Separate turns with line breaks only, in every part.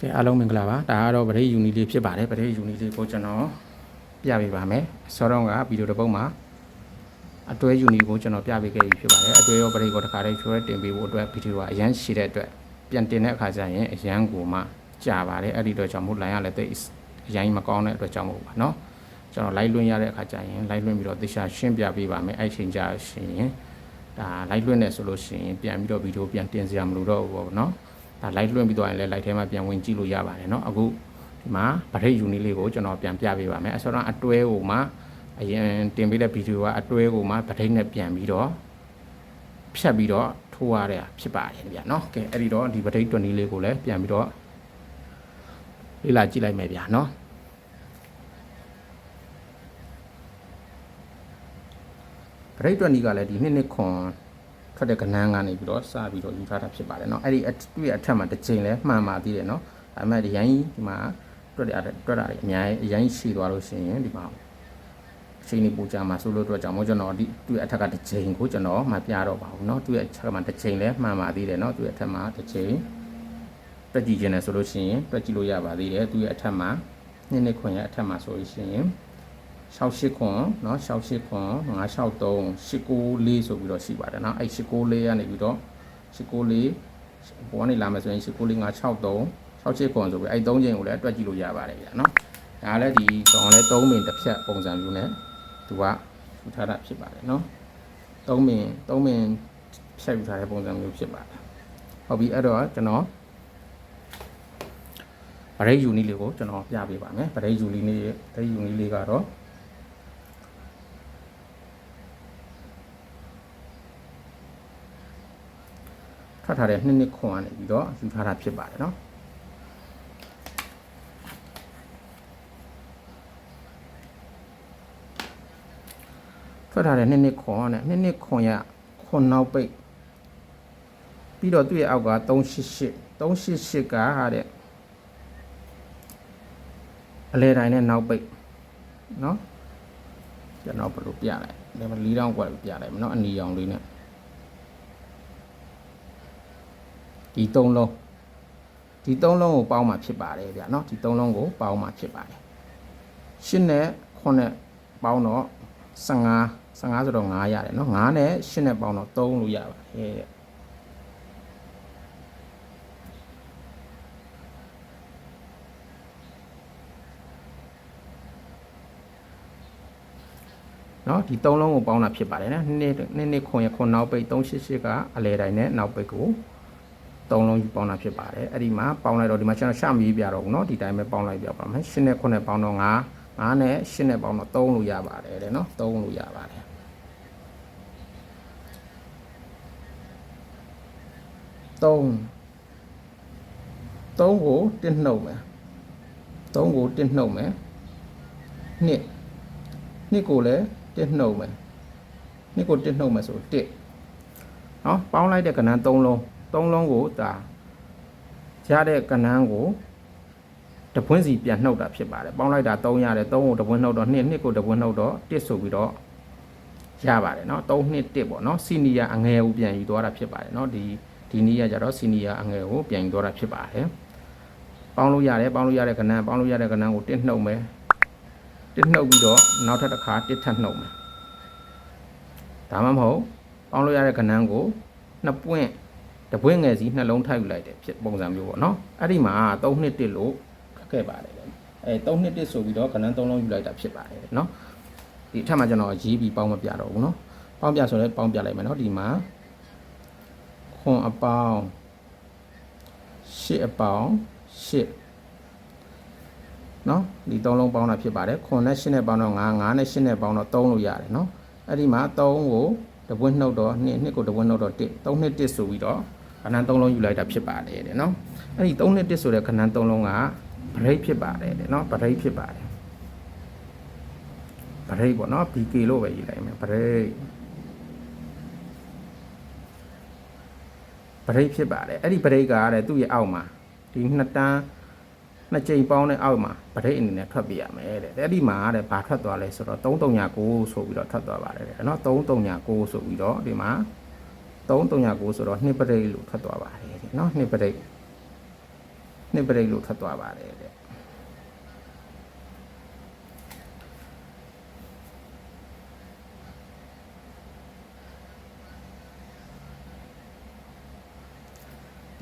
ကဲအားလုံးမင်္ဂလာပါဒါကတော့ပရိယူနီလေးဖြစ်ပါတယ်ပရိယူနီလေးကိုကျွန်တော်ပြပေးပါမယ်ဆောတော့ကဗီဒီယိုတစ်ပုဒ်မှာအတွဲယူနီကိုကျွန်တော်ပြပေးခဲ့ပြီဖြစ်ပါတယ်အတွဲရောပရိကိုတခါလေးချိုးရဲတင်ပေးဖို့အတွက်ဗီဒီယိုကအရန်ရှိတဲ့အတွက်ပြန်တင်တဲ့အခါကျရင်အရန်ကိုမှကြာပါတယ်အဲ့ဒီတော့ကြောင့်မို့လိုင်းရလည်းတိတ်အရန်မကောင်းတဲ့အတွက်ကြောင့်မို့ပါနော်ကျွန်တော် live လွှင့်ရတဲ့အခါကျရင် live လွှင့်ပြီးတော့တေချာရှင်းပြပေးပါမယ်အဲ့ချိန်ကျရှင်ဒါ live လွှင့်နေဆိုလို့ရှိရင်ပြန်ပြီးတော့ဗီဒီယိုပြန်တင်စရာမလိုတော့ဘူးပေါ့နော် ဒါ live လွှင့်ပြီးတော့ရင်လည်း live ထဲမှာပြန်ဝင်ကြည့်လို့ရပါတယ်เนาะအခုဒီမှာဗရိတ်ယူနီလေးကိုကျွန်တော်ပြန်ပြပေးပါမယ်အစောတော့အတွဲကိုမှအရင်တင်ပေးတဲ့ဗီဒီယိုကအတွဲကိုမှဗရိတ်နဲ့ပြန်ပြီးတော့ဖြတ်ပြီးတော့ထိုးရတဲ့ဖြစ်ပါတယ်ဗျာเนาะကဲအဲ့ဒီတော့ဒီဗရိတ်တွနီလေးကိုလည်းပြန်ပြီးတော့လေ့လာကြည့်လိုက်မယ်ဗျာเนาะဗရိတ်တွနီကလည်းဒီနှစ်နှစ်ခွန် ထွက်တဲ့ကဏ္ဍကနေပြီးတော့စပြီးတော့ယူထားတာဖြစ်ပါတယ်เนาะအဲ့ဒီအသူ့ရဲ့အထက်မှာတစ်ချိန်လဲမှန်ပါသေးတယ်เนาะဒါပေမဲ့ဒီရိုင်းဒီမှာတွက်ရတွက်တာအများကြီးအရင်ရှိသွားလို့ရှိရင်ဒီမှာအချိန်နေပူကြမှာဆိုလို့တော့ကြောင့်မို့ကျွန်တော်ဒီသူ့ရဲ့အထက်ကတစ်ချိန်ကိုကျွန်တော်မပြတော့ပါဘူးเนาะသူ့ရဲ့အထက်ကမှာတစ်ချိန်လဲမှန်ပါသေးတယ်เนาะသူ့ရဲ့အထက်မှာတစ်ချိန်တွက်ကြည့်ခြင်းနဲ့ဆိုလို့ရှိရင်တွက်ကြည့်လို့ရပါသေးတယ်သူ့ရဲ့အထက်မှာနှစ်နှစ်ခွင်ရဲ့အထက်မှာဆိုလို့ရှိရင် 68ခွန်เนาะ68ခွန်963 894ဆိုပြီးတော့ရှိပါတယ်เนาะအဲ့894ကနေပြီးတော့894ဘောကနေလာမယ်ဆိုရင်894 963 68ခွန်ဆိုပြီးအဲ့3ချိန်ကိုလည်းတွက်ကြည့်လို့ရပါတယ်ဗျာเนาะဒါလည်းဒီကောင်လည်း3မင်တစ်ဖြတ်ပုံစံမျိုးနဲ့သူကထူထားတာဖြစ်ပါတယ်เนาะ3မင်3မင်ဖြတ်ယူထားတဲ့ပုံစံမျိုးဖြစ်ပါတယ်ဟုတ်ပြီအဲ့တော့ကျွန်တော်ဗရိတ်ယူနီလေးကိုကျွန်တော်ပြပေးပါမယ်ဗရိတ်ယူနီလေးဗရိတ်ယူနီလေးကတော့ ထွက်ထားတဲ့နှစ်နှစ်ခွန်ကနေပြီးတော့ယူထားတာဖြစ်ပါတယ်เนาะထွက်ထားတဲ့နှစ်နှစ်ခွန်ကနေနှစ်နှစ်ခွန်ရခွန်နောက်ပိတ်ပြီးတော့သူ့ရဲ့အောက်က388 388ကဟာတဲ့အလဲတိုင်းနဲ့နောက်ပိတ်เนาะကျွန်တော်ဘယ်လိုပြလိုက်ဒါမှလီးတောင်းကွက်ပြလိုက်မเนาะအနီရောင်လေးနဲ့ ဒီသုံးလုံးဒီသုံးလုံးကိုပေါင်းမှဖြစ်ပါတယ်ဗျာเนาะဒီသုံးလုံးကိုပေါင်းမှဖြစ်ပါတယ်ရှင်းနဲ့ခွနဲ့ပေါင်းတော့15 15ဆိုတော့9ရတယ်เนาะ9နဲ့ရှင်းနဲ့ပေါင်းတော့3လို့ရပါတယ်တဲ့เนาะဒီသုံးလုံးကိုပေါင်းတာဖြစ်ပါတယ်နော်နှစ်နှစ်နှစ်ခွန်ရခွန်နောက်ပိတ်388ကအလဲတိုင်းနဲ့နောက်ပိတ်ကို သုံးလုံးယူပေါင်းတာဖြစ်ပါတယ်အဲ့ဒီမှာပေါင်းလိုက်တော့ဒီမှာကျွန်တော်ရှာမရေးပြတော့ဘူးเนาะဒီတိုင်းပဲပေါင်းလိုက်ပြပါမယ်8နဲ့9နဲ့ပေါင်းတော့9 9နဲ့8နဲ့ပေါင်းတော့3လို့ရပါတယ်တဲ့เนาะ3လို့ရပါတယ်3 3ကိုတစ်နှုတ်မယ်3ကိုတစ်နှုတ်မယ်နှစ်နှစ်ကိုလည်းတစ်နှုတ်မယ်နှစ်ကိုတစ်နှုတ်မယ်ဆို1เนาะပေါင်းလိုက်တဲ့ကဏ္ဍ3လုံး သုံးလုံးကိုဒါရတဲ့ကဏ္ဍကိုတပွင့်စီပြန်နှုတ်တာဖြစ်ပါတယ်ပေါင်းလိုက်တာ3ရတယ်3ကိုတပွင့်နှုတ်တော့2 2ကိုတပွင့်နှုတ်တော့1ဆိုပြီးတော့ရပါတယ်เนาะ3 2 1ပေါ့เนาะစီနီယာအငယ်ကိုပြန်ယူသွားတာဖြစ်ပါတယ်เนาะဒီဒီနည်းကကြတော့စီနီယာအငယ်ကိုပြန်ယူသွားတာဖြစ်ပါတယ်ပေါင်းလို့ရတယ်ပေါင်းလို့ရတဲ့ကဏ္ဍပေါင်းလို့ရတဲ့ကဏ္ဍကို1နှုတ်မယ်1နှုတ်ပြီးတော့နောက်ထပ်တစ်ခါ1ထပ်နှုတ်မယ်ဒါမှမဟုတ်ပေါင်းလို့ရတဲ့ကဏ္ဍကိုနှစ်ပွင့် တပွင့်ငယ်စီနှလုံးထိုက်ယူလိုက်တယ်ဖြစ်ပုံစံမျိုးပေါ့နော်အဲ့ဒီမှာ3နှစ်တစ်လို့ခက်ခဲ့ပါတယ်လေအဲ3နှစ်တစ်ဆိုပြီးတော့ကဏ္ဍ3လုံးယူလိုက်တာဖြစ်ပါတယ်နော်ဒီအထက်မှာကျွန်တော်ရေးပြီးပေါင်းမပြတော့ဘူးနော်ပေါင်းပြဆိုလဲပေါင်းပြလိုက်မယ်နော်ဒီမှာခွန်အပေါင်းရှစ်အပေါင်းရှစ်နော်ဒီ3လုံးပေါင်းတာဖြစ်ပါတယ်ခွန်နဲ့ရှစ်နဲ့ပေါင်းတော့9 9နဲ့ရှစ်နဲ့ပေါင်းတော့3လို့ရတယ်နော်အဲ့ဒီမှာ3ကိုတပွင့်နှုတ်တော့2 2ကိုတပွင့်နှုတ်တော့1 3နှစ်1ဆိုပြီးတော့ ခဏ3လုံးယူလိုက်တာဖြစ်ပါတယ်တဲ့နော်အဲ့ဒီ3နှစ်1ဆိုတဲ့ခဏ3လုံးကဗရိတ်ဖြစ်ပါတယ်တဲ့နော်ဗရိတ်ဖြစ်ပါတယ်ဗရိတ်ပေါ့နော် BK လို့ပဲရေးလိုက်မယ်ဗရိတ်ဗရိတ်ဖြစ်ပါတယ်အဲ့ဒီဗရိတ်ကတဲ့သူ့ရဲ့အောက်မှာဒီနှစ်တန်းနှစ်ကြိမ်ပေါင်းတဲ့အောက်မှာဗရိတ်အနေနဲ့ထွက်ပြရမယ်တဲ့အဲ့ဒီမှာတဲ့ဘာထွက်သွားလဲဆိုတော့3396ဆိုပြီးတော့ထွက်သွားပါတယ်တဲ့နော်3396ဆိုပြီးတော့ဒီမှာ 3396ဆိုတော့နှစ်ပရိတ်လို့ထွက်သွားပါတယ်တဲ့နော်နှစ်ပရိတ် နှစ်ပရိတ်လို့ထွက်သွားပါတယ်တဲ့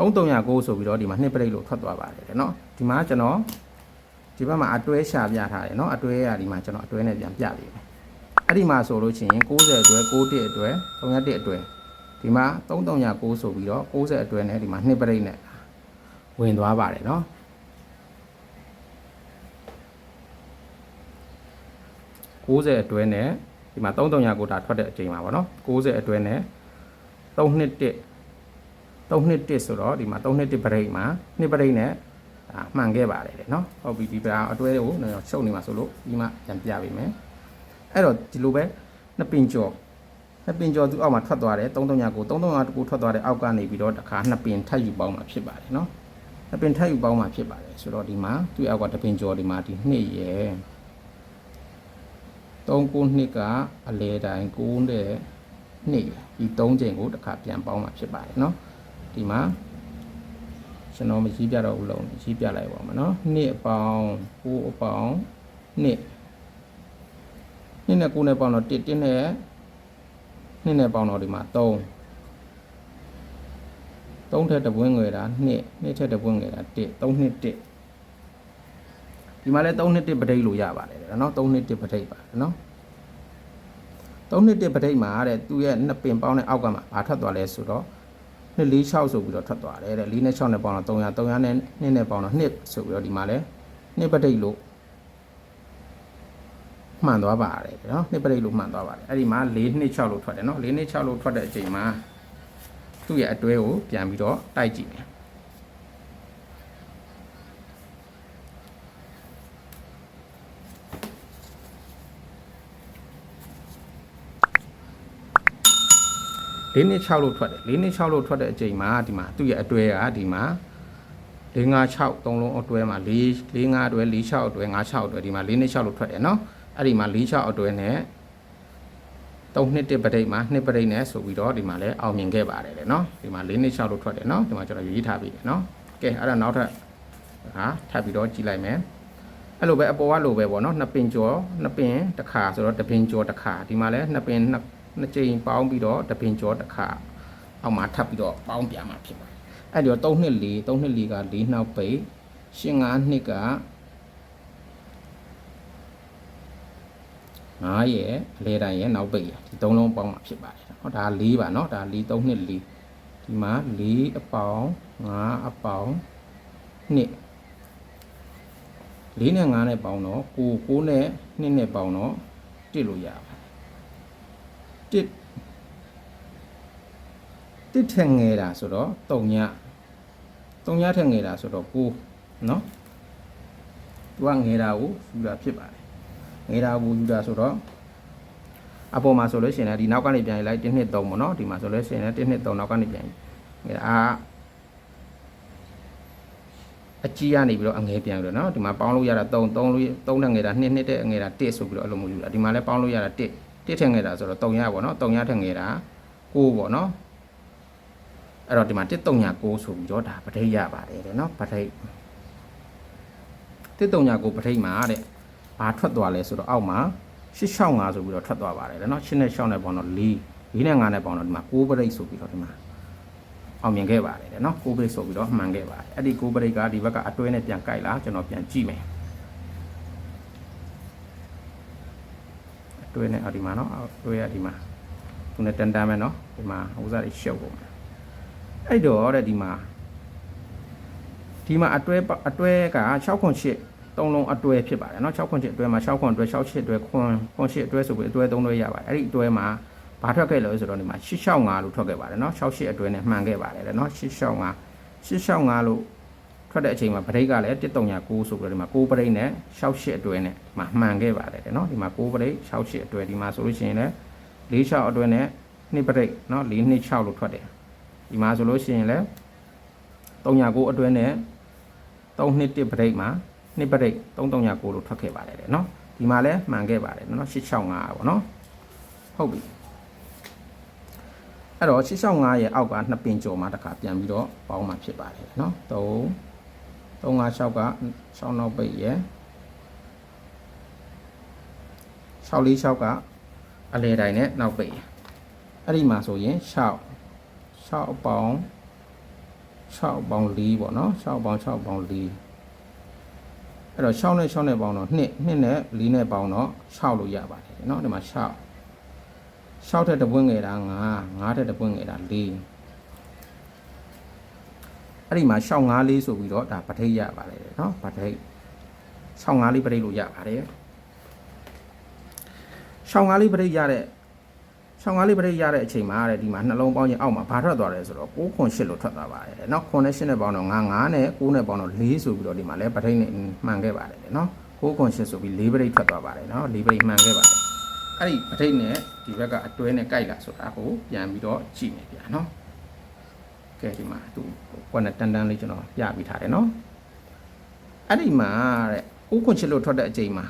3309ဆိုပြီးတော့ဒီမှာနှစ်ပရိတ်လို့ထွက်သွားပါတယ်တဲ့เนาะဒီမှာကျွန်တော်ဒီဘက်မှာအတွဲရှာပြထားတယ်เนาะအတွဲရဒီမှာကျွန်တော်အတွဲနဲ့ပြန်ပြပေးမယ်အဲ့ဒီမှာဆိုလို့ရှိရင်60အတွဲ61အတွဲ31အတွဲ ဒီမှာ3309ဆိုပြီးတော့60အတွဲနဲ့ဒီမှာနှစ်ပရိတ်နဲ့ဝင်သွားပါတယ်เนาะ60အတွဲနဲ့ဒီမှာ3309ဒါထွက်တဲ့အချိန်မှာပေါ့เนาะ60အတွဲနဲ့321 3နှစ်1ဆိုတော့ဒီမှာ3နှစ်1ပရိတ်မှာနှစ်ပရိတ်နဲ့ဒါမှန်ခဲ့ပါတယ်တဲ့เนาะဟုတ်ပြီဒီပရာအတွဲကိုကျွန်တော်ရှုပ်နေမှာဆိုလို့ဒီမှာပြန်ပြပေးမယ်အဲ့တော့ဒီလိုပဲနှစ်ပင်ကျော် နှစ်ပင်ကျော်သူအောက်မှာထွက်သွားတယ်3309 3309တကူထွက်သွားတယ်အောက်ကနေပြီးတော့တစ်ခါနှစ်ပင်ထပ်ယူပေါင်းမှာဖြစ်ပါတယ်เนาะနှစ်ပင်ထပ်ယူပေါင်းမှာဖြစ်ပါတယ်ဆိုတော့ဒီမှာသူ့အောက်ကတစ်ပင်ကျော်ဒီမှာဒီနှစ်ရယ်3ခုနှစ်ကအလေတိုင်း9တဲ့နှစ်ဒီ3ချိန်ကိုတစ်ခါပြန်ပေါင်းမှာဖြစ်ပါတယ်เนาะ ဒီမှာကျွန်တော်မကြီးပြတော့ဘူးလုံးကြီးပြလိုက်ပါမယ်နော်နှစ်အပေါင်းကိုအပေါင်းနှစ်နှစ်နဲ့ကိုနဲ့ပေါင်းတော့1 1နဲ့ နှစ်နဲ့ပေါင်းတော့ဒီမှာ3 3ထက်တပွင့်ငွေတာနှစ်နှစ်ထက်တပွင့်ငွေတာ1 3နှစ်1ဒီမှာလဲ3နှစ်1ပဋိလို့ရပါတယ်တဲ့နော်3နှစ်1ပဋိပါတယ်နော်3နှစ်1ပဋိမှာတဲ့သူ့ရဲ့နှစ်ပင်ပေါင်းတဲ့အောက်ကမှာဘာထွက်သွားလဲဆိုတော့နှစ်၄6ဆိုပြီးတော့ထွက်သွားတယ်တဲ့၄နဲ့6နဲ့ပေါင်းတော့300 300နဲ့2နဲ့ပေါင်းတော့2ဆိုပြီးတော့ဒီမှာလဲ2ပဋိလို့ မှန်သွားပါတယ်เนาะ2ပဋိလို့မှန်သွားပါတယ်အဲ့ဒီမှာ4 2 6လို့ထွက်တယ်เนาะ4 2 6လို့ထွက်တဲ့အချိန်မှာသူ့ရဲ့အတွဲကိုပြန်ပြီးတော့တိုက်ကြည့်မယ်၄နှစ်6လို့ထွက်တယ်၄နှစ်6လို့ထွက်တဲ့အချိန်မှာဒီမှာသူ့ရဲ့အတွဲကဒီမှာ၄5 6သုံးလုံးအတွဲမှာ4 4 5အတွဲ4 6အတွဲ5 6အတွဲဒီမှာ၄နှစ်6လို့ထွက်တယ်နော် အဲ့ဒီမှာ4 6အတွဲနဲ့3နှစ်1ပဋိတ်မှာ2ပဋိတ်နဲ့ဆိုပြီးတော့ဒီမှာလဲအောင်မြင်ခဲ့ပါတယ်လေနော်ဒီမှာ4နှစ်6လို့ထွက်တယ်နော်ဒီမှာကျွန်တော်ရေးထားပြီလေနော်ကဲအဲ့ဒါနောက်ထပ်ဟာထပ်ပြီးတော့ကြည့်လိုက်မယ်အဲ့လိုပဲအပေါ်ကလိုပဲပေါ့နော်နှစ်ပင်ကျော်နှစ်ပင်တစ်ခါဆိုတော့တစ်ပင်ကျော်တစ်ခါဒီမှာလဲနှစ်ပင်နှစ်နှစ်ကြိမ်ပေါင်းပြီးတော့တစ်ပင်ကျော်တစ်ခါအောက်မှာထပ်ပြီးတော့ပေါင်းပြမှာဖြစ်ပါတယ်အဲ့ဒီတော့3နှစ်4 3နှစ်4က4နှောက်ပိတ်ရှင်း5နှစ်က 9ရဲ့အလဲတိုင်းရဲ့နောက်ပိတ်ရဲ့ဒီသုံးလုံးပေါင်းမှာဖြစ်ပါတယ်ဟောဒါ4ပါเนาะဒါ4 3နှစ်4ဒီမှာ4အပေါင်း5အပေါင်း2 4နဲ့5နဲ့ပေါင်းတော့9 9နဲ့2နဲ့ပေါင်းတော့1လို့ရပါတယ်1 1ထက်ငယ်တာဆိုတော့3ည3ညထက်ငယ်တာဆိုတော့9เนาะသူကငယ်တာကိုယူတာဖြစ်ပါတယ် ယ် ငယ်တာကိုယူတာဆိုတော့အပေါ်မှာဆိုလို့ရှိရင်လည်းဒီနောက်ကနေပြန်လိုက်1နှစ်3ပေါ့နော်ဒီမှာဆိုလို့ရှိရင်လည်း1နှစ်3နောက်ကနေပြန်ငယ်အာအကြီးကနေပြီးတော့အငယ်ပြန်ပြီးတော့နော်ဒီမှာပေါင်းလို့ရတာ3 3လို့3နဲ့ငယ်တာ2နှစ်တဲ့အငယ်တာ1ဆိုပြီးတော့အဲ့လိုမျိုးယူတာဒီမှာလည်းပေါင်းလို့ရတာ1 1ထက်ငယ်တာဆိုတော့3ရပေါ့နော်3ရထက်ငယ်တာ9ပေါ့နော်အဲ့တော့ဒီမှာ1339ဆိုပြီးတော့ဒါပဋိရပါတယ်တဲ့နော်ပဋိ1339ပဋိမှာတဲ့ ဘာထွက်သွားလဲဆိုတော့အောက်မှာ665ဆိုပြီးတော့ထွက်သွားပါတယ်တဲ့နော်6နဲ့6နဲ့ပေါင်းတော့4 4နဲ့5နဲ့ပေါင်းတော့ဒီမှာ9ပဋိဆိုပြီးတော့ဒီမှာအောင်မြင်ခဲ့ပါတယ်တဲ့နော်9ပဋိဆိုပြီးတော့မှန်ခဲ့ပါတယ်အဲ့ဒီ9ပဋိကဒီဘက်ကအတွဲနဲ့ပြန်ကြိုက်လာကျွန်တော်ပြန်ကြည့်မယ်အတွဲနဲ့အော်ဒီမှာနော်အတွဲရဒီမှာသူနဲ့တန်တန်မယ်နော်ဒီမှာဥစားတွေရှုပ်ကုန်မယ်အဲ့တော့တဲ့ဒီမှာဒီမှာအတွဲအတွဲက6ခွန်8 သုံးလုံးအတွဲဖြစ်ပါတယ်เนาะ6ခွန်8အတွဲမှာ6ခွန်အတွဲ6 8အတွဲခွန်ခွန်8အတွဲဆိုပြီးအတွဲ3တွဲရပါတယ်အဲ့ဒီအတွဲမှာဘာထွက်ခဲ့လဲဆိုတော့ဒီမှာ665လို့ထွက်ခဲ့ပါတယ်เนาะ6 8အတွဲနဲ့မှန်ခဲ့ပါတယ်เนาะ665 665လို့ထွက်တဲ့အချိန်မှာပရိတ်ကလည်း1339ဆိုပြီးတော့ဒီမှာ6ပရိတ်နဲ့6 8အတွဲနဲ့မှမှန်ခဲ့ပါတယ်เนาะဒီမှာ6ပရိတ်6 8အတွဲဒီမှာဆိုလို့ရှိရင်လည်း4 6အတွဲနဲ့2ပရိတ်เนาะ4 2 6လို့ထွက်တယ်ဒီမှာဆိုလို့ရှိရင်လည်း309အတွဲနဲ့3နှစ်1ပရိတ်မှာ နှစ်ပရိတ်3309လို့ထွက်ခဲ့ပါတယ်လေနော်ဒီမှာလည်းမှန်ခဲ့ပါတယ်နော်865ပေါ့နော်ဟုတ်ပြီအဲ့တော့865ရဲ့အောက်က2ပင်ကျော်မှာတခါပြန်ပြီးတော့ပေါင်းมาဖြစ်ပါတယ်နော်3 356က6နောက်ပိတ်ရဲ့646ကအလေတိုင်းနဲ့နောက်ပိတ်အဲ့ဒီမှာဆိုရင်6 6အပေါင်း6အပေါင်း4ပေါ့နော်6အပေါင်း6အပေါင်း4 အဲ့တော့6နဲ့6နဲ့ပေါင်းတော့2 2နဲ့4နဲ့ပေါင်းတော့6လို့ရပါတယ်เนาะဒီမှာ6 6ထက်တပွင့်ငယ်တာ9 9ထက်တပွင့်ငယ်တာ4အဲ့ဒီမှာ6 5လေးဆိုပြီးတော့ဒါပဋိရပါတယ်เนาะပဋိ6 5လေးပဋိလို့ရပါတယ်6 5လေးပဋိရတဲ့ 6 5လေးပဋိရတဲ့အချိန်မှာတဲ့ဒီမှာနှလုံးပေါင်းရင်အောက်မှာဘာထွက်သွားလဲဆိုတော့6ခွန်8လို့ထွက်သွားပါတယ်เนาะ9နဲ့8နဲ့ပေါင်းတော့9 9နဲ့9နဲ့ပေါင်းတော့4ဆိုပြီးတော့ဒီမှာလဲပဋိနဲ့မှန်ခဲ့ပါတယ်เนาะ6ခွန်8ဆိုပြီး4ပဋိထွက်သွားပါတယ်เนาะ4ပဋိမှန်ခဲ့ပါတယ် အဲ့ဒီပဋိနဲ့ဒီဘက်ကအတွဲနဲ့ကြိုက်လာဆိုတာကိုပြန်ပြီးတော့ကြည့်မယ်ဗျာနော်ကဲဒီမှာသူကွက်နဲ့တန်တန်လေးကျွန်တော်ပြပြီးထားတယ်နော်အဲ့ဒီမှာတဲ့ဥခွန်ချစ်လို့ထွက်တဲ့အချိန်မှာ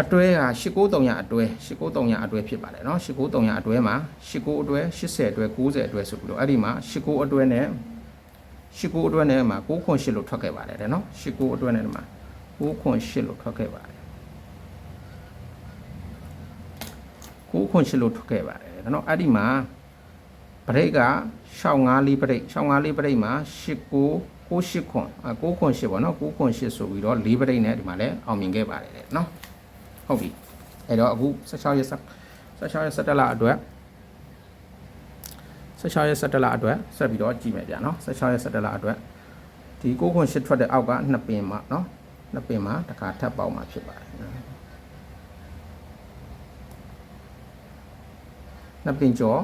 အတွဲက8930အတွဲ8930အတွဲဖြစ်ပါတယ်နော်8930အတွဲမှာ89အတွဲ80အတွဲ90အတွဲဆိုပြီးတော့အဲ့ဒီမှာ89အတွဲနဲ့89အတွဲနဲ့မှာ9ခွန်8လို့ထွက်ခဲ့ပါတယ်တဲ့နော်89အတွဲနဲ့ဒီမှာ9ခွန်8လို့ထွက်ခဲ့ပါတယ်ကိုခွန်ရှစ်လို့ထွက်ခဲ့ပါတယ်ဒါတော့အဲ့ဒီမှာပရိတ်ကရှောင်း5လေးပရိတ်ရှောင်း5လေးပရိတ်မှာ8ကို6ခွန်9ခွန်8ပေါ့နော်9ခွန်8ဆိုပြီးတော့4ပရိတ်နဲ့ဒီမှာလည်းအောင်မြင်ခဲ့ပါတယ်တဲ့နော် ဟုတ်ပြီအဲ့တော့အခု16ရက်16ရက်17လအတွက်16ရက်17လအတွက်ဆက်ပြီးတော့ကြည့်မယ်ဗျာနော်16ရက်17လအတွက်ဒီ6ခွန်8ထွက်တဲ့အောက်က2ပင်မှာနော်2ပင်မှာတခါထပ်ပေါက်မှာဖြစ်ပါတယ်2ပင်ကျော်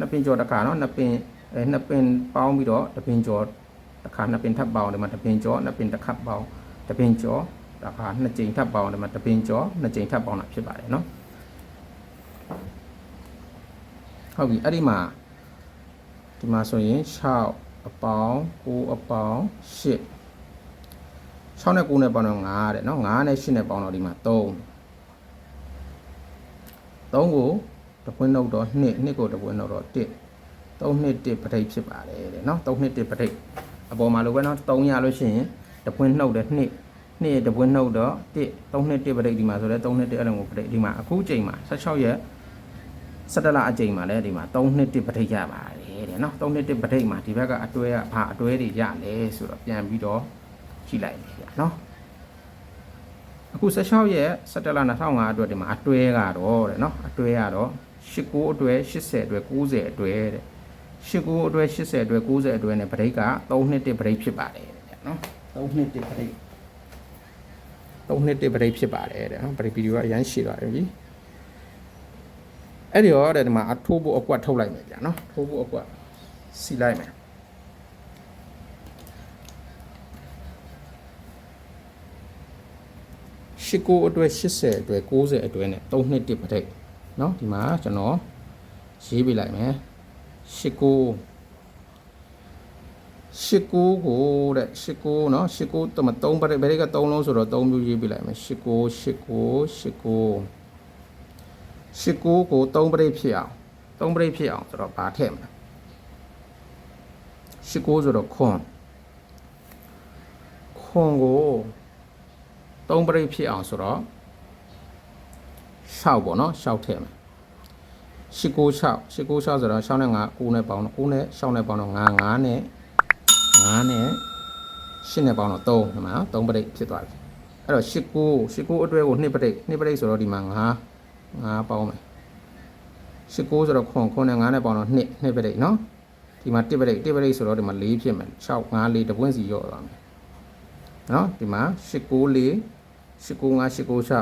2ပင်ကျော်တခါနော်2ပင်အဲ2ပင်ပေါင်းပြီးတော့2ပင်ကျော်တခါ2ပင်ထပ်ပေါင်းဒီမှာ2ပင်ကျော်2ပင်တစ်ခါပေါင်း2ပင်ကျော် တစ်ခါနှစ်ကြိမ်ထပ်ပေါင်းဒီမှာတစ်ပင်ကျော်နှစ်ကြိမ်ထပ်ပေါင်းတာဖြစ်ပါတယ်เนาะဟုတ်ပြီအဲ့ဒီမှာဒီမှာဆိုရင်6အပေါင်း9အပေါင်း10 6နဲ့9နဲ့ပေါင်းတော့9တဲ့เนาะ9နဲ့10နဲ့ပေါင်းတော့ဒီမှာ3 3ကို တပွင့်နှုတ်တော့2နှစ်ကိုတပွင့်နှုတ်တော့1 3နှစ်1ပဋိဖြစ်ပါတယ်တဲ့နော်3နှစ်1ပဋိအပေါ်မှာလိုပဲနော်3ရလို့ရှိရင်တပွင့်နှုတ်တယ်2 နှစ်တပွင့်နှုတ်တော့1 3နှစ်1ပဋိဒီမှာဆိုလဲ3နှစ်1အဲ့လိုမျိုးပဋိဒီမှာအခုချိန်မှာ16ရက်17လအချိန်မှာလဲဒီမှာ3နှစ်1ပဋိရပါတယ်တဲ့နော်3နှစ်1ပဋိမှာဒီဘက်ကအတွဲကဘာအတွဲတွေရလဲဆိုတော့ပြန်ပြီးတော့ကြည့်လိုက်ပြီဗျာနော်အခု16ရက်17လ2005အတွက်ဒီမှာအတွဲကတော့တဲ့နော်အတွဲကတော့89အတွဲ80အတွဲ90အတွဲတဲ့89အတွဲ80အတွဲ90အတွဲနဲ့ဗရိတ်က3နှစ်1ဗရိတ်ဖြစ်ပါတယ်တဲ့နော်3နှစ်1ဗရိတ် 3နှစ်1ဗရိတ်ဖြစ်ပါတယ်တဲ့နော်ဗရိတ်ဗီဒီယိုကအရန်ရှည်သွားတယ်ပြီအဲ့ဒီတော့တဲ့ဒီမှာအထိုးဖို့အကွက်ထုတ်လိုက်မယ်ဗျာနော်ထိုးဖို့အကွက်စီလိုက်မယ် 89အတွက်80အတွက်90အတွက်နဲ့3နှစ်တစ်ပထိတ်เนาะဒီမှာကျွန်တော်ရေးပြလိုက်မယ်89 89ကိုတဲ့89เนาะ89တမ3ပထိတ်ဘယ်က3လုံးဆိုတော့3မျိုးရေးပြလိုက်မယ်89 89 89 89ကို3ပထိတ်ဖြစ်အောင်3ပထိတ်ဖြစ်အောင်ဆိုတော့ဗာထည့်မယ်89ဆိုတော့ခွန်ခွန်ကို 3ပရိတ်ဖြစ်အောင်ဆိုတော့6ပေါ့နော်6ထည့်မယ်696 696ဆိုတော့6နဲ့5 9နဲ့ပေါင်းတော့9နဲ့6နဲ့ပေါင်းတော့5 5နဲ့ 5နဲ့8နဲ့ပေါင်းတော့3ဒီမှာ3ပရိတ်ဖြစ်သွားပြီအဲ့တော့89 89အတွဲကို2ပရိတ်2ပရိတ်ဆိုတော့ဒီမှာ5 5ပေါင်းမယ်89ဆိုတော့ခွန်ခွန်နဲ့5နဲ့ပေါင်းတော့2 2ပရိတ်နော်ဒီမှာ1ပရိတ်1ပရိတ်ဆိုတော့ဒီမှာ4ဖြစ်မယ်6 5 4တပွင့်စီရော့သွားမယ်နော်ဒီမှာ894 895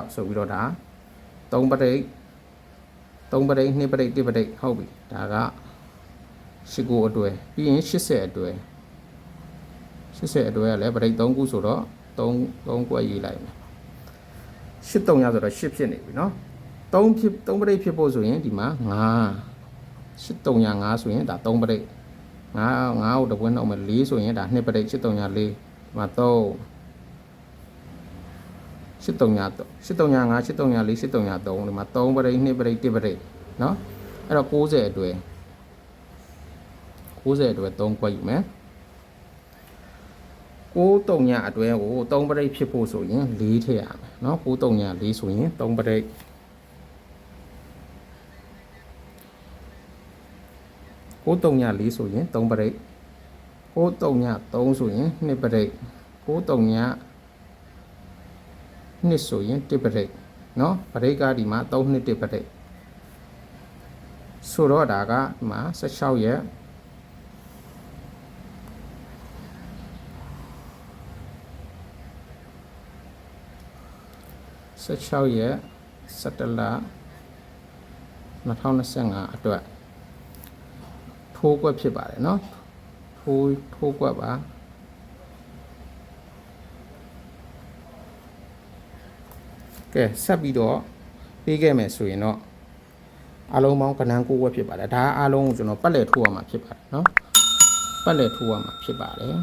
896ဆိုပြီးတော့ဒါ3ပရိတ်3ပရိတ်2ပရိတ်1ပရိတ်ဟုတ်ပြီဒါက89အတွဲပြီးရင်80အတွဲ 80အတွဲကလည်းပရိတ်3ခုဆိုတော့3 3ကွက်ရေးလိုက်မယ်83ရဆိုတော့8ဖြစ်နေပြီเนาะ3ဖြစ်3ပရိတ်ဖြစ်ဖို့ဆိုရင်ဒီမှာ9 83ရ5ဆိုရင်ဒါ3ပရိတ်9 9ကိုတပွင့်နှုတ်မယ်4ဆိုရင်ဒါ2ပရိတ်83ရ4ဒီမှာ3 8335 8335 8334 8333ဒီမှာ3ပရိတ်2ပရိတ်1ပရိတ်เนาะအဲ့တော့60အတွဲ60အတွဲ3ခွက်ယူမယ် 6တုံညာအတွဲကို3ပရိတ်ဖြစ်ဖို့ဆိုရင်4ထည့်ရမယ်เนาะ6တုံညာ4ဆိုရင်3ပရိတ်6တုံညာ4ဆိုရင်3ပရိတ်6တုံညာ3ဆိုရင်2ပရိတ်6တုံညာ2ဆိုရင်1ပရိတ်เนาะပရိတ်ကဒီမှာ3 2 1ပရိတ်ဆိုတော့ဒါကဒီမှာ16ရက် 16ရက်17လ2025အတွက်ထိုးကွက်ဖြစ်ပါတယ်เนาะထိုးထိုးကွက်ပါကဲဆက်ပြီးတော့ပေးခဲ့မယ်ဆိုရင်တော့အလုံးပေါင်းကဏ္ဍ9ကွက်ဖြစ်ပါတယ်ဒါအားလုံးကိုကျွန်တော်ပတ်လည်ထိုးရမှာဖြစ်ပါတယ်เนาะပတ်လည်ထိုးရမှာဖြစ်ပါတယ်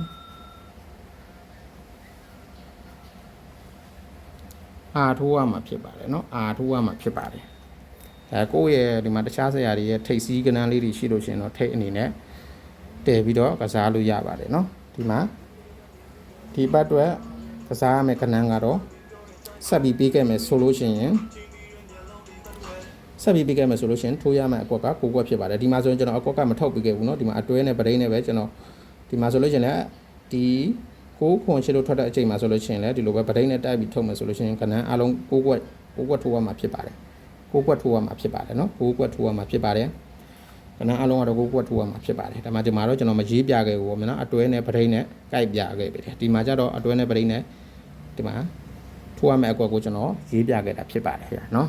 အာထိုးရမှာဖြစ်ပါတယ်เนาะအာထိုးရမှာဖြစ်ပါတယ်အဲကိုယ့်ရဲ့ဒီမှာတခြားဆရာတွေရဲ့ထိတ်စည်းကနန်းလေးတွေရှိလို့ရှရင်တော့ထိတ်အနေနဲ့တည်ပြီးတော့ကစားလို့ရပါတယ်เนาะဒီမှာဒီဘတ်အတွက်ကစားရမယ့်ကနန်းကတော့ဆက်ပြီးပေးခဲ့မယ်ဆိုလို့ရှိရင်ဆက်ပြီးပေးခဲ့မယ်ဆိုလို့ရှိရင်ထိုးရမယ့်အကွက်ကကိုကွက်ဖြစ်ပါတယ်ဒီမှာဆိုရင်ကျွန်တော်အကွက်ကမထုတ်ပေးခဲ့ဘူးเนาะဒီမှာအတွဲနဲ့ပရိန်းနဲ့ပဲကျွန်တော်ဒီမှာဆိုလို့ရှိရင်လည်းဒီ 6ခွန်8လို့ထွက်တဲ့အချိန်မှာဆိုလို့ရှိရင်လည်းဒီလိုပဲပဒိတ်နဲ့တိုက်ပြီးထုတ်မယ်ဆိုလို့ရှိရင်ကဏ္ဍအလုံး6ကွက်6ကွက်ထိုးရမှာဖြစ်ပါတယ်6ကွက်ထိုးရမှာဖြစ်ပါတယ်နော်6ကွက်ထိုးရမှာဖြစ်ပါတယ်ကဏ္ဍအလုံးကတော့6ကွက်ထိုးရမှာဖြစ်ပါတယ်ဒါမှဒီမှာတော့ကျွန်တော်မရေးပြခဲ့ဘူးပေါ့မနော်အတွဲနဲ့ပဒိတ်နဲ့ကြိုက်ပြခဲ့ပြီဒီမှာကျတော့အတွဲနဲ့ပဒိတ်နဲ့ဒီမှာထိုးရမယ့်အကွက်ကိုကျွန်တော်ရေးပြခဲ့တာဖြစ်ပါတယ်ခင်ဗျာနော်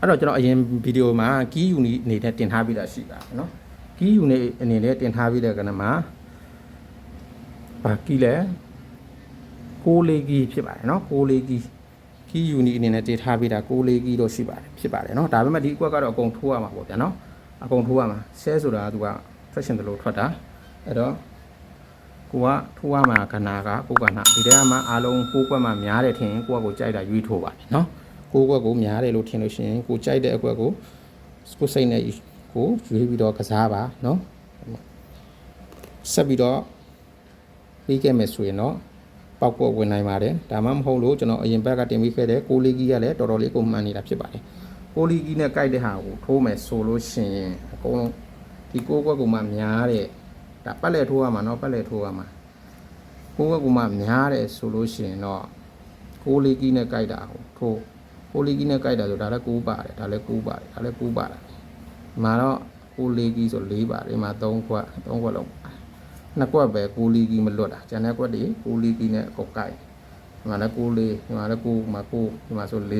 အဲ့တော့ကျွန်တော်အရင်ဗီဒီယိုမှာ key unit အနေနဲ့တင်ထားပြီးတာရှိပါတယ်နော် key unit အနေနဲ့တင်ထားပြီးတဲ့ကဏ္ဍမှာ ဘာ key လဲ6လေး key ဖြစ်ပါတယ်เนาะ6လေး key key unit အနေနဲ့တင်ထားပြီးတာ6လေး key တော့ရှိပါတယ်ဖြစ်ပါတယ်เนาะဒါပေမဲ့ဒီအကွက်ကတော့အကုန်ထိုးရမှာပေါ့ဗျာเนาะအကုန်ထိုးရမှာ share ဆိုတာကသူက fashion တလို့ထွက်တာအဲ့တော့ကိုကထိုးရမှာကဏ္ဍကကိုကဏ္ဍဒီထဲမှာအားလုံး6ကွက်မှများတယ်ထင်ရင်ကိုကကိုကြိုက်တာရွေးထိုးပါတယ်เนาะ ကိုယ့်ဘက်ကိုများတယ်လို့ထင်လို့ရှိရင်ကိုကြိုက်တဲ့အကွက်ကိုကိုစိတ်နဲ့ကိုရွေးပြီးတော့ကစားပါเนาะဆက်ပြီးတော့ ပြီးခဲ့မယ်ဆိုရင်တော့ပောက်ကွက်ဝင်နိုင်ပါတယ်ဒါမှမဟုတ်လို့ကျွန်တော်အရင်ဘက်ကတင်ပြီးခဲ့တဲ့ကိုလီဂီကလည်းတော်တော်လေးကိုမှန်နေတာဖြစ်ပါတယ်ကိုလီဂီနဲ့ကြိုက်တဲ့ဟာကိုထိုးမယ်ဆိုလို့ရှိရင်အကုန်လုံးဒီကိုကွက်ကိုမှများတဲ့ဒါပတ်လက်ထိုးရမှာเนาะပတ်လက်ထိုးရမှာကိုကွက်ကိုမှများတယ်ဆိုလို့ရှိရင်တော့ကိုလီဂီနဲ့ကြိုက်တာကိုထိုး ကိုလီကီနဲ့ကြိုက်တာဆိုဒါလည်းကူးပါတယ်ဒါလည်းကူးပါတယ်ဒါလည်းကူးပါတယ်ဒီမှာတော့ကိုလီကီဆို၄ပါတယ်ဒီမှာ၃ခွက်၃ခွက်လုံး နှစ်ခွက်ပဲကိုလီကီမလွတ်တာကျန်တဲ့ခွက်တွေကိုလီကီနဲ့အကုန်ကြိုက်ဒီမှာလည်းကိုလေးဒီမှာလည်းကိုဒီမှာကိုဒီမှာဆို၄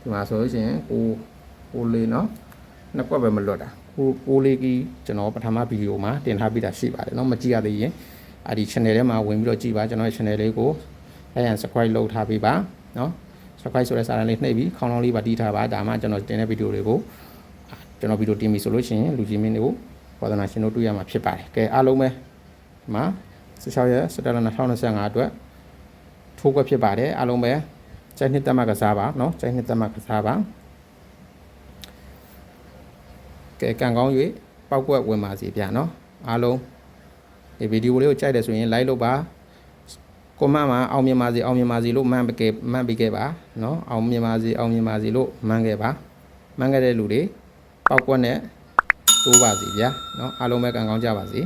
ဒီမှာဆိုလို့ရှိရင်ကိုကိုလေးเนาะနှစ်ခွက်ပဲမလွတ်တာကိုကိုလီကီကျွန်တော်ပထမဗီဒီယိုမှာတင်ထားပြီးတာရှိပါတယ်เนาะမကြည့်ရသေးရင်အဲ့ဒီ channel ထဲမှာဝင်ပြီးတော့ကြည့်ပါကျွန်တော်ရဲ့ channel လေးကိုအဲ့ရန် subscribe လုပ်ထားပေးပါเนาะ subscribe ဆိုတဲ့စာတန်းလေးနှိပ်ပြီးခေါင်းလောင်းလေးပါတီးထားပါဒါမှကျွန်တော်တင်တဲ့ဗီဒီယိုတွေကိုကျွန်တော်ဗီဒီယိုတင်ပြီဆိုလို့ရှိရင်လူကြီးမင်းတွေကိုဝါသနာရှင်တို့တွေ့ရမှာဖြစ်ပါတယ်ကဲအားလုံးပဲဒီ မှာ16ရက်17လ2025အတွက်ထိုးကွက်ဖြစ်ပါတယ်အားလုံးပဲကျိုင်းနှစ်တက်မှကစားပါเนาะကျိုင်းနှစ်တက်မှကစားပါကဲကံကောင်း၍ပောက်ကွက်ဝင်ပါစီဗျာเนาะအားလုံးဒီဗီဒီယိုလေးကိုကြိုက်တယ်ဆိုရင် like လုပ်ပါ ကွန်မန့်မှာအောင်မြင်ပါစေအောင်မြင်ပါစေလို့မှန်ပကေမှန်ပြီးခဲ့ပါเนาะအောင်မြင်ပါစေအောင်မြင်ပါစေလို့မှန်ခဲ့ပါမှန်ခဲ့တဲ့လူတွေပောက်ကွက်နဲ့တိုးပါစီဗျာเนาะအားလုံးပဲကံကောင်းကြပါစေ